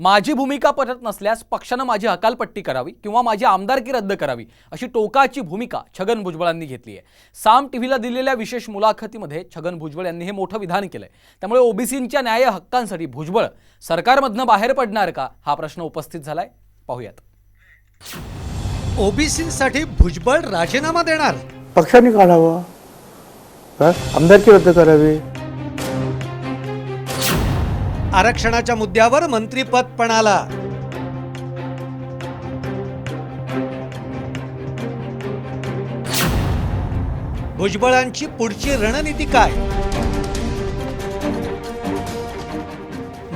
माझी भूमिका पटत नसल्यास पक्षानं माझी हकालपट्टी करावी किंवा माझी आमदारकी रद्द करावी अशी टोकाची भूमिका छगन भुजबळांनी घेतली आहे. साम टीव्हीला दिलेल्या विशेष मुलाखतीमध्ये छगन भुजबळ यांनी हे मोठं विधान केलंय. त्यामुळे ओबीसींच्या न्याय हक्कांसाठी भुजबळ सरकारमधनं बाहेर पडणार का? हा प्रश्न उपस्थित झालाय. पाहूयात. ओबीसीसाठी भुजबळ राजीनामा देणार. पक्षाने काढावा. आमदारकी रद्द करावी. आरक्षणाच्या मुद्द्यावर मंत्रीपद पणाला. भुजबळांची पुढची रणनीती काय?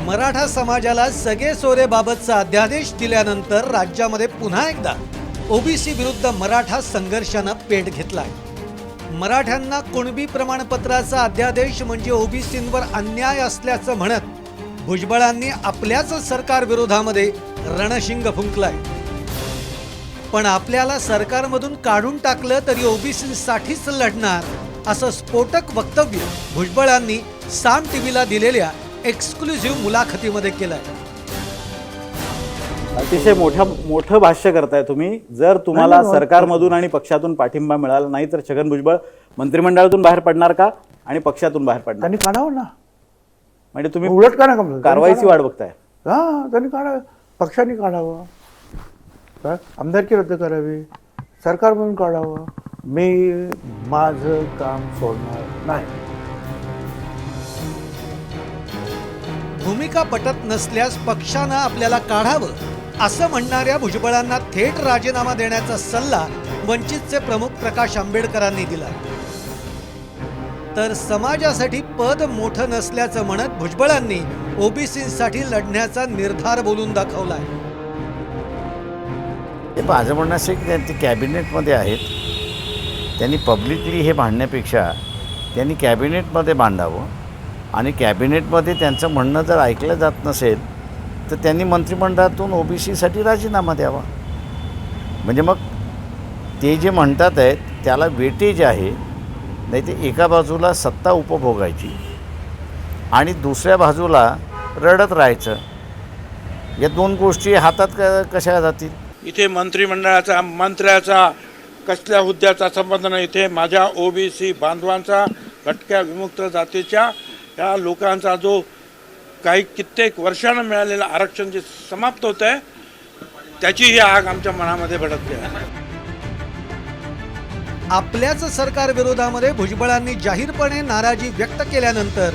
मराठा समाजाला सगळे सोरेबाबतचा अध्यादेश दिल्यानंतर राज्यामध्ये पुन्हा एकदा ओबीसी विरुद्ध मराठा संघर्षानं पेट घेतलाय. मराठ्यांना कुणबी प्रमाणपत्राचा अध्यादेश म्हणजे ओबीसींवर अन्याय असल्याचं म्हणत भुजबळांनी आपल्याच सरकार विरोधामध्ये रणशिंग फुंकलाय. पण आपल्याला सरकारमधून काढून टाकलं तरी ओबीसीसाठीच लढणार असं स्फोटक वक्तव्य भुजबळांनी साम टीव्हीला दिलेल्या एक्सक्लुझिव्ह मुलाखतीमध्ये केलंय. अतिशय मोठ्या मोठं भाष्य करताय तुम्ही. जर तुम्हाला सरकारमधून आणि पक्षातून पाठिंबा मिळाला नाही तर छगन भुजबळ मंत्रिमंडळातून बाहेर पडणार का? आणि पक्षातून बाहेर पडणार? त्यांनी काढावं ना. म्हणजे तुम्ही उलट का नका कारवाईची वाट बघताय. हा त्यांनी काढावं पक्षाने काढावं. काय आमदारकी रद्द करावी. सरकारमधून काढावं. मी माझं काम सोडणार नाही. भूमिका पटत नसल्यास पक्षानं आपल्याला काढावं असं म्हणणाऱ्या भुजबळांना थेट राजीनामा देण्याचा सल्ला वंचितचे प्रमुख प्रकाश आंबेडकरांनी दिला. तर समाजासाठी पद मोठं नसल्याचं म्हणत भुजबळांनी ओबीसीसाठी लढण्याचा निर्धार बोलून दाखवलाय. ते माझं म्हणणं असे की त्यांनी कॅबिनेटमध्ये आहेत. त्यांनी पब्लिकली हे भांडण्यापेक्षा त्यांनी कॅबिनेटमध्ये मांडावं आणि कॅबिनेटमध्ये त्यांचं म्हणणं जर ऐकलं जात नसेल तर त्यांनी मंत्रिमंडळातून ओबीसीसाठी राजीनामा द्यावा. म्हणजे मग ते जे म्हणतात आहेत त्याला वेटेज आहे. नाही ते एका बाजूला सत्ता उपभोगायची आणि दुसऱ्या बाजूला रडत राहायचं. या दोन गोष्टी हातात क कशा जातील? इथे मंत्रिमंडळाचा मंत्र्याचा कसल्या हुद्द्याचा संबंध नाही. इथे माझ्या ओबीसी बांधवांचा भटक्या विमुक्त जातीच्या या लोकांचा जो काही कित्येक वर्षानं मिळालेलं आरक्षण जे समाप्त होतं आहे त्याची ही आग आमच्या मनामध्ये भडकते आहे. आपल्याच सरकार विरोधामध्ये भुजबळांनी जाहीरपणे नाराजी व्यक्त केल्यानंतर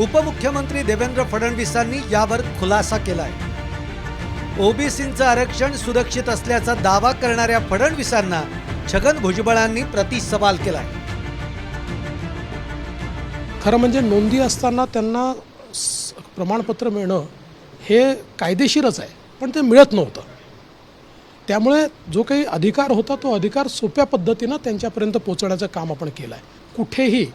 उपमुख्यमंत्री देवेंद्र फडणवीसांनी यावर खुलासा केलाय. ओबीसींचं आरक्षण सुरक्षित असल्याचा दावा करणाऱ्या फडणवीसांना छगन भुजबळांनी प्रतिसवाल केलाय. खरं म्हणजे नोंदी असताना त्यांना स- प्रमाणपत्र मिळणं हे कायदेशीरच आहे पण ते मिळत नव्हतं. त्यामुळे जो काही अधिकार होता तो अधिकार सोप्या पद्धतीनं त्यांच्यापर्यंत पोचवण्याचं काम आपण केलं आहे कुठेही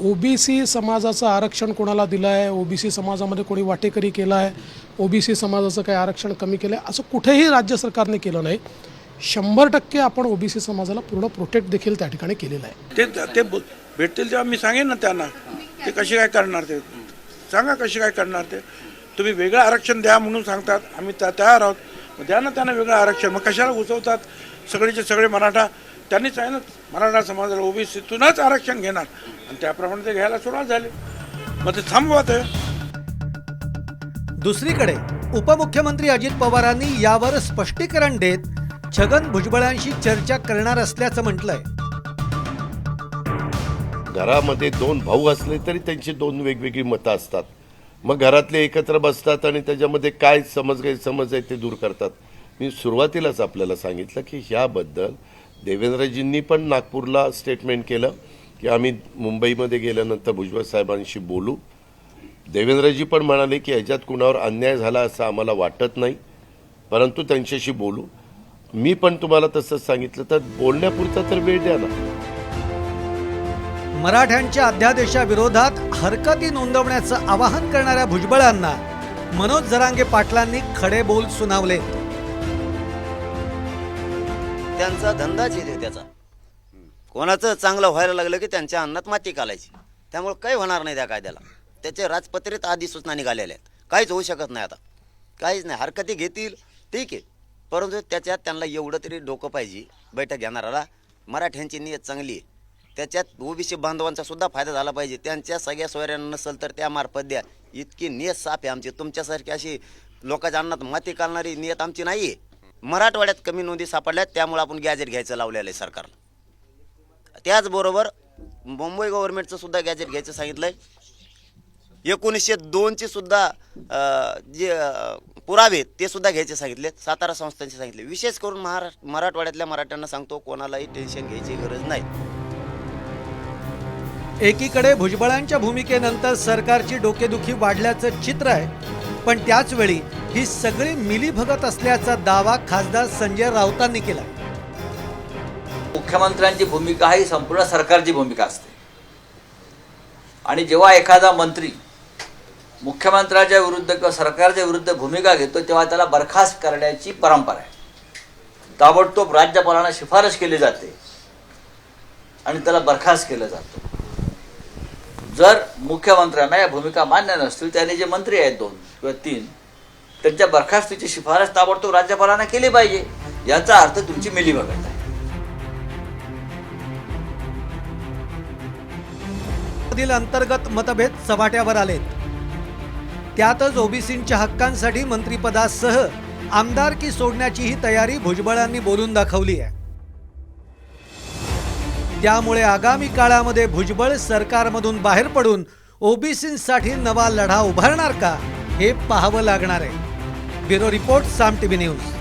ओबीसी समाजाचं आरक्षण कोणाला दिलं आहे ओबीसी समाजामध्ये कोणी वाटेकरी केला आहे ओबीसी समाजाचं काही आरक्षण कमी केलं आहे असं कुठेही राज्य सरकारने केलं नाही. शंभर टक्के आपण ओबीसी समाजाला पूर्ण प्रोटेक्ट देखील त्या ठिकाणी केलेलं आहे. ते ते भेटतील तेव्हा मी सांगेन ना त्यांना ते कसे काय करणार ते. सांगा कसे काय करणार ते. तुम्ही वेगळं आरक्षण द्या म्हणून सांगतात आम्ही त्या तयार आहोत. मग द्या ना त्यांना वेगळं आरक्षण. मग कशाला घुसवतात सगळेचे सगळे मराठा. त्यांनीच आहे ना मराठा समाजाला ओबीसीतूनच आरक्षण घेणार. आणि त्याप्रमाणे ते घ्यायला सुरुवात झाली. मग ते थांबवा ते दुसरीकडे उपमुख्यमंत्री अजित पवारांनी यावर स्पष्टीकरण देत छगन भुजबळांशी चर्चा करणार असल्याचं म्हटलंय. घरामध्ये दोन भाऊ असले तरी त्यांची दोन वेगवेगळी मतं असतात. मग घरातले एकत्र बसतात आणि त्याच्यामध्ये काय समज समज आहे ते दूर करतात. मी सुरुवातीलाच आपल्याला सांगितलं की ह्याबद्दल देवेंद्रजींनी पण नागपूरला स्टेटमेंट केलं की आम्ही मुंबईमध्ये गेल्यानंतर भुजबळ साहेबांशी बोलू. देवेंद्रजी पण म्हणाले की याच्यात कुणावर अन्याय झाला असं आम्हाला वाटत नाही परंतु त्यांच्याशी बोलू. मी पण तुम्हाला तसंच सांगितलं तर बोलण्यापुरता तर वेळ द्या ना. मराठ्यांच्या अध्यादेशाविरोधात हरकती नोंदवण्याचं आवाहन करणाऱ्या भुजबळांना मनोज जरांगे पाटलांनी खडे बोल सुनावले. त्यांचा धंदाच आहे त्याचा. कोणाचं चांगलं व्हायला लागलं की त्यांच्या अन्नात माती घालायची. त्यामुळे काही होणार नाही त्या कायद्याला. त्याचे राजपत्रित आधी सूचना निघालेल्या आहेत. काहीच होऊ शकत नाही आता. काहीच नाही. हरकती घेतील ठीक आहे. परंतु त्याच्यात त्यांना एवढं तरी डोकं पाहिजे बैठक घेणाऱ्याला. मराठ्यांची नियत चांगली आहे. त्याच्यात ओबीसी बांधवांचा सुद्धा फायदा झाला पाहिजे. त्यांच्या सगळ्या सोयऱ्यांना नसेल तर त्यामार्फत द्या. इतकी नियत साफ आहे आमची. तुमच्यासारखी अशी लोकांच्या अन्नात माती घालणारी नियत आमची नाही आहे मराठवाड्यात कमी नोंदी सापडल्यात त्यामुळे आपण गॅजेट घ्यायचं लावलेलं आहे सरकारला त्याचबरोबर मुंबई गव्हर्नमेंटचं सुद्धा गॅजेट घ्यायचं सांगितलं आहे एकोणीसशे दोनचे सुद्धा जे पुरावे ते सुद्धा घ्यायचे सांगितले सातारा संस्थांचे सांगितले. विशेष करून महाराष्ट्र मराठवाड्यातल्या मराठ्यांना सांगतो कोणालाही टेन्शन घ्यायची गरज नाही. एकीकडे भुजबळांच्या भूमिकेनंतर सरकारची डोकेदुखी वाढल्याचं चित्र आहे पण त्याचवेळी ही सगळी मिलीभगत असल्याचा दावा खासदार संजय राऊतांनी केला. मुख्यमंत्र्यांची भूमिका ही संपूर्ण सरकारची भूमिका असते. आणि जेव्हा एखादा मंत्री मुख्यमंत्र्याच्या विरुद्ध किंवा सरकारच्या विरुद्ध भूमिका घेतो तेव्हा त्याला बरखास्त करण्याची परंपरा आहे. ताबडतोब राज्यपालांना शिफारस केली जाते आणि त्याला बरखास्त केलं जातं. जर मुख्यमंत्र्यांना या भूमिका मान्य नसतील त्याने जे मंत्री आहेत दोन किंवा तीन त्यांच्या बरखास्तीची शिफारस ताबडतोब राज्यपालांना केली पाहिजे. याचा अर्थ तुमची मिली बघत आहे. मधील अंतर्गत मतभेद सभाट्यावर आलेत. त्यातच ओबीसींच्या हक्कांसाठी मंत्रिपदासह आमदारकी सोडण्याचीही तयारी भुजबळांनी बोलून दाखवली आहे. त्यामुळे आगामी काळामध्ये भुजबळ सरकारमधून बाहेर पडून ओबीसींसाठी नवा लढा उभारणार का हे पाहावं लागणार आहे. Bureau report Saam TV news.